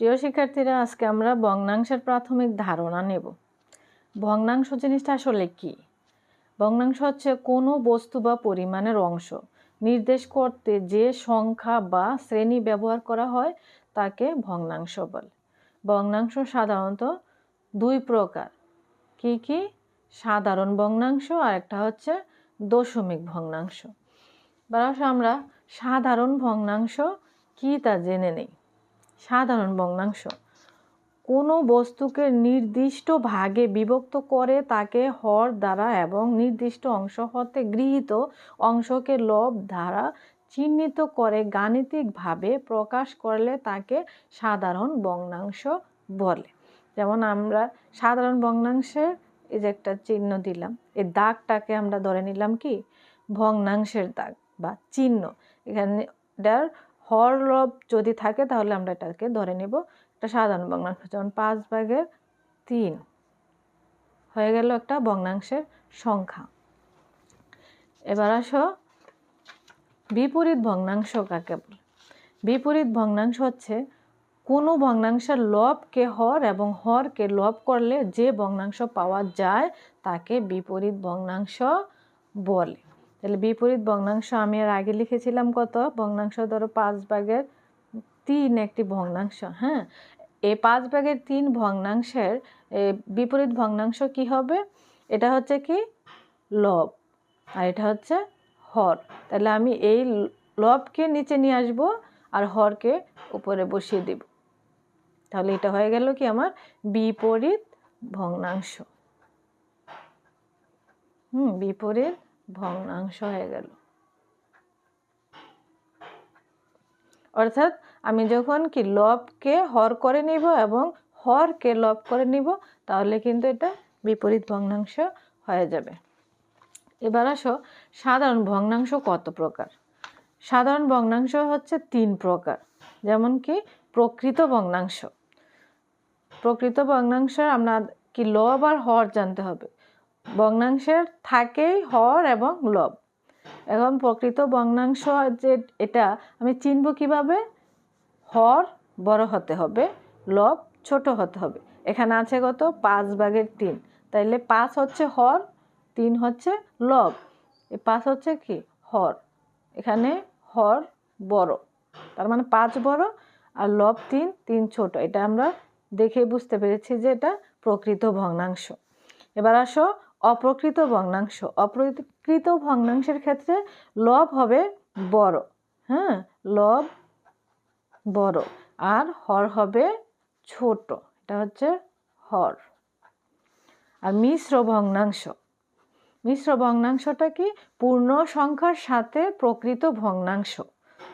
প্রিয় শিক্ষার্থীরা, আজকে আমরা ভগ্নাংশের প্রাথমিক ধারণা নেব। ভগ্নাংশ জিনিসটা আসলে কি? ভগ্নাংশ হচ্ছে কোনো বস্তু বা পরিমাণের অংশ। নির্দেশ করতে যে সংখ্যা বা শ্রেণি ব্যবহার করা হয়, তাকে ভগ্নাংশ বলে। ভগ্নাংশ সাধারণত দুই প্রকার। কি কি? সাধারণ ভগ্নাংশ আর একটা হচ্ছে দশমিক ভগ্নাংশ। আমরা সাধারণ ভগ্নাংশ কী তা জেনে নেই। সাধারণ ভগ্নাংশ কোনো বস্তুকে নির্দিষ্ট ভাগে বিভক্ত করে তাকে হর দ্বারা এবং নির্দিষ্ট অংশ হতে গৃহীত অংশকে লব দ্বারা চিহ্নিত করে গাণিতিকভাবে প্রকাশ করলে তাকে সাধারণ ভগ্নাংশ বলে। যেমন আমরা সাধারণ ভগ্নাংশের এই যে একটা চিহ্ন দিলাম, এই দাগটাকে আমরা ধরে নিলাম কি? ভগ্নাংশের দাগ বা চিহ্ন। এখানে হর লব যদি থাকে, তাহলে আমরা এটাকে ধরে নেব একটা সাধারণ ভগ্নাংশ যেমন পাঁচ ভাগের তিন হয়ে গেল একটা ভগ্নাংশের সংখ্যা। এবার আসো, বিপরীত ভগ্নাংশ কাকে বলে? বিপরীত ভগ্নাংশ হচ্ছে কোনো ভগ্নাংশের লবকে হর এবং হরকে লব করলে যে ভগ্নাংশ পাওয়া যায়, তাকে বিপরীত ভগ্নাংশ বলে। তাহলে বিপরীত ভগ্নাংশ আমি আর আগে লিখেছিলাম কত? ভগ্নাংশ ধরো পাঁচ ভাগের তিন একটি ভগ্নাংশ হ্যাঁ? এই পাঁচ ভাগের তিন ভগ্নাংশের বিপরীত ভগ্নাংশ কি হবে? এটা হচ্ছে কি? লব। আর এটা হচ্ছে হর। তাহলে আমি এই লবকে নিচে নিয়ে আসব আর হরকে উপরে বসিয়ে দেব। তাহলে এটা হয়ে গেল কি আমার বিপরীত ভগ্নাংশ। হুম, বিপরীত ভগ্নাংশ হয়ে গেল। অর্থাৎ আমি যখন কি লবকে হর করে নিব এবং হরকে লব করে নিব, তাহলে কিন্তু এটা বিপরীত ভগ্নাংশ হয়ে যাবে। এবার আসো, সাধারণ ভগ্নাংশ কত প্রকার? সাধারণ ভগ্নাংশ হচ্ছে তিন প্রকার, যেমন কি প্রকৃত ভগ্নাংশ। প্রকৃত ভগ্নাংশ আমরা কি লব আর হর জানতে হবে। ভগ্নাংশের থাকেই হর এবং লব। এখন প্রকৃত ভগ্নাংশ যে এটা, আমি চিনব কীভাবে? হর বড় হতে হবে, লব ছোট হতে হবে। এখানে আছে কত? পাঁচ ভাগের তিন। তাইলে পাঁচ হচ্ছে হর, তিন হচ্ছে লব। এই পাঁচ হচ্ছে কি? হর। এখানে হর বড়। তার মানে পাঁচ বড় আর লব তিন তিন ছোট। এটা আমরা দেখে বুঝতে পেরেছি যে এটা প্রকৃত ভগ্নাংশ। এবার আসো অপ্রকৃত ভগ্নাংশ। অপ্রকৃত ভগ্নাংশের ক্ষেত্রে লব হবে বড়। হ্যাঁ লব বড়। আর হর হবে ছোট। এটা হচ্ছে হর। আর মিশ্র ভগ্নাংশ। মিশ্র ভগ্নাংশটা কি? পূর্ণ সংখ্যার সাথে প্রকৃত ভগ্নাংশ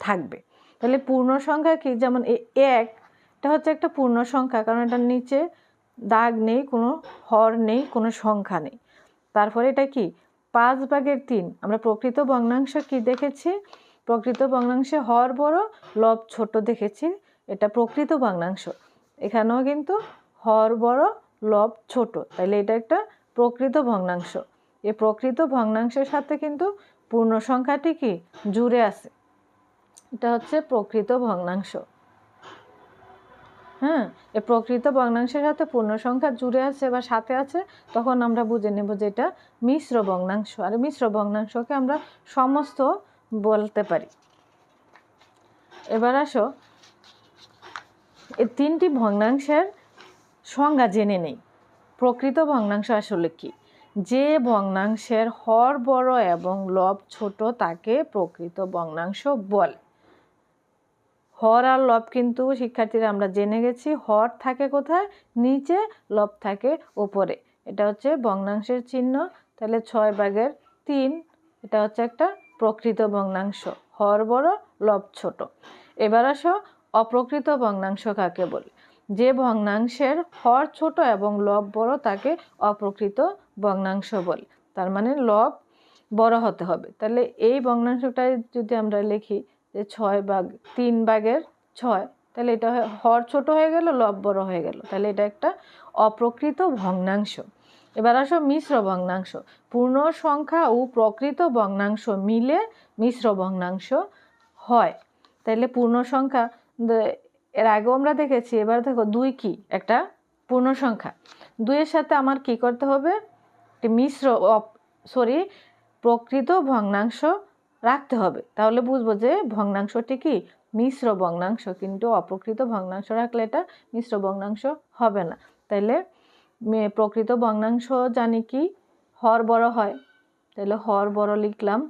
থাকবে। তাহলে পূর্ণ সংখ্যা কি? যেমন এক, এটা হচ্ছে একটা পূর্ণ সংখ্যা, কারণ এটার নিচে দাগ নেই, কোনো হর নেই, কোনো সংখ্যা নেই। তারপরে এটা কি? পাঁচ ভাগের তিন। আমরা প্রকৃত ভগ্নাংশ কি দেখেছি? প্রকৃত ভগ্নাংশে হর বড়, লব ছোট দেখেছি। এটা প্রকৃত ভগ্নাংশ। এখানেও কিন্তু হর বড়, লব ছোট। তাইলে এটা একটা প্রকৃত ভগ্নাংশ। এই প্রকৃত ভগ্নাংশের সাথে কিন্তু পূর্ণ সংখ্যাটি কি? জুড়ে আছে। এটা হচ্ছে প্রকৃত ভগ্নাংশ। হ্যাঁ এ প্রকৃত ভগ্নাংশের সাথে পূর্ণ সংখ্যা জুড়ে আছে বা সাথে আছে, তখন আমরা বুঝে নেব যে এটা মিশ্র ভগ্নাংশ। আর মিশ্র ভগ্নাংশকে আমরা সমস্ত বলতে পারি। এবার আসো এই তিনটি ভগ্নাংশের সংজ্ঞা জেনে নেই। প্রকৃত ভগ্নাংশ আসলে কি? যে ভগ্নাংশের হর বড় এবং লব ছোট তাকে প্রকৃত ভগ্নাংশ বলে। হর আর লব কিন্তু শিক্ষার্থীরা আমরা জেনে গেছি। হর থাকে কোথায়? নিচে, লব থাকে উপরে। এটা হচ্ছে ভগ্নাংশের চিহ্ন। তাহলে ছয় ভাগের তিন, এটা হচ্ছে একটা প্রকৃত ভগ্নাংশ। হর বড়, লব ছোট। এবার আসো অপ্রকৃত ভগ্নাংশ কাকে বলে? যে ভগ্নাংশের হর ছোট এবং লব বড় তাকে অপ্রকৃত ভগ্নাংশ বলে। তার মানে লব বড় হতে হবে। তাহলে এই ভগ্নাংশটাই যদি আমরা লিখি যে ছয় ভাগ, তিন ভাগের ছয়। তাহলে এটা হর ছোট হয়ে গেল, লব বড় হয়ে গেল। তাহলে এটা একটা অপ্রকৃত ভগ্নাংশ। এবার আসো মিশ্র ভগ্নাংশ। পূর্ণ সংখ্যা ও প্রকৃত ভগ্নাংশ মিলে মিশ্র ভগ্নাংশ হয়। তাহলে পূর্ণ সংখ্যা এর আগেও আমরা দেখেছি, এবার দেখো দুই কি? একটা পূর্ণ সংখ্যা। দুইয়ের সাথে আমার কি করতে হবে? মিশ্র সরি প্রকৃত ভগ্নাংশ রাখতে হবে। তাহলে বুঝব যে ভগ্নাংশটি কি? মিশ্র ভগ্নাংশ। কিন্তু অপ্রকৃত ভগ্নাংশ রাখলে এটা মিশ্র ভগ্নাংশ হবে না। তাইলে প্রকৃত ভগ্নাংশ জানি কি? হর বড় হয়। তাহলে হর বড় লিখলাম।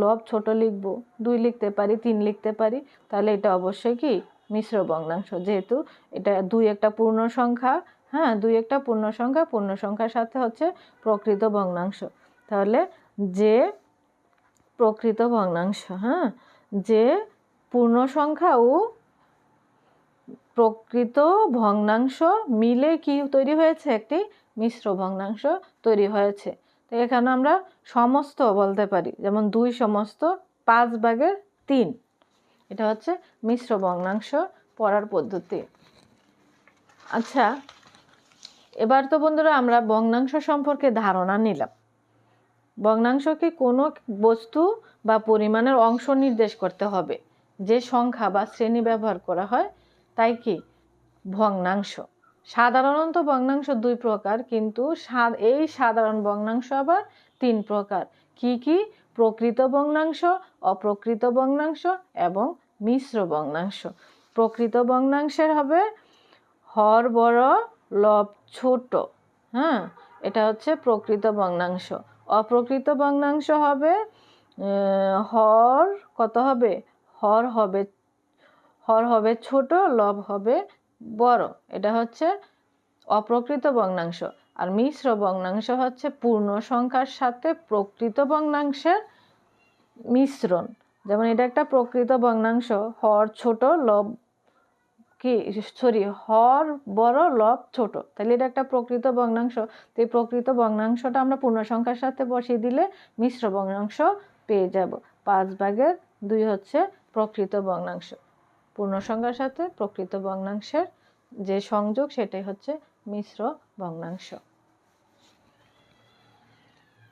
লব ছোট লিখব। দুই লিখতে পারি, তিন লিখতে পারি। তাহলে এটা অবশ্যই কি? মিশ্র ভগ্নাংশ। যেহেতু এটা দুই একটা পূর্ণ সংখ্যা হ্যাঁ দুই একটা পূর্ণ সংখ্যা। পূর্ণ সংখ্যার সাথে হচ্ছে প্রকৃত ভগ্নাংশ। তাহলে যে প্রকৃত ভগ্নাংশ হ্যাঁ? যে পূর্ণ সংখ্যা ও প্রকৃত ভগ্নাংশ মিলে কি তৈরি হয়েছে? একটি মিশ্র ভগ্নাংশ তৈরি হয়েছে। তো এখানে আমরা সমস্ত বলতে পারি, যেমন দুই সমস্ত, পাঁচ ভাগের তিন। এটা হচ্ছে মিশ্র ভগ্নাংশ পড়ার পদ্ধতি। আচ্ছা এবার তো বন্ধুরা আমরা ভগ্নাংশ সম্পর্কে ধারণা নিলাম। ভগ্নাংশকে কোনো বস্তু বা পরিমাণের অংশ নির্দেশ করতে হবে, যে সংখ্যা বা শ্রেণি ব্যবহার করা হয়, তাই কি? ভগ্নাংশ। সাধারণত ভগ্নাংশ দুই প্রকার, কিন্তু এই সাধারণ ভগ্নাংশ আবার তিন প্রকার। কি কি? প্রকৃত ভগ্নাংশ, অপ্রকৃত ভগ্নাংশ এবং মিশ্র ভগ্নাংশ। প্রকৃত ভগ্নাংশের হবে হর, বড়, লব, ছোট। হ্যাঁ এটা হচ্ছে প্রকৃত ভগ্নাংশ। অপ্রকৃত ভগ্নাংশ হবে হর কত হবে? হর হবে হর হবে ছোট, লব হবে বড়। এটা হচ্ছে অপ্রকৃত ভগ্নাংশ। আর মিশ্র ভগ্নাংশ হচ্ছে পূর্ণ সংখ্যার সাথে প্রকৃত ভগ্নাংশের মিশ্রণ। যেমন এটা একটা প্রকৃত ভগ্নাংশ, হর ছোট, লব কি? সরি, হর, বড়, লব, ছোট। তাহলে এটা একটা প্রকৃত ভগ্নাংশ। তো এই প্রকৃত ভগ্নাংশটা আমরা পূর্ণ সংখ্যার সাথে বসিয়ে দিলে মিশ্র ভগ্নাংশ পেয়ে যাব। পাঁচ ভাগের দুই হচ্ছে প্রকৃত ভগ্নাংশ। পূর্ণ সংখ্যার সাথে প্রকৃত ভগ্নাংশের যে সংযোগ, সেটাই হচ্ছে মিশ্র ভগ্নাংশ।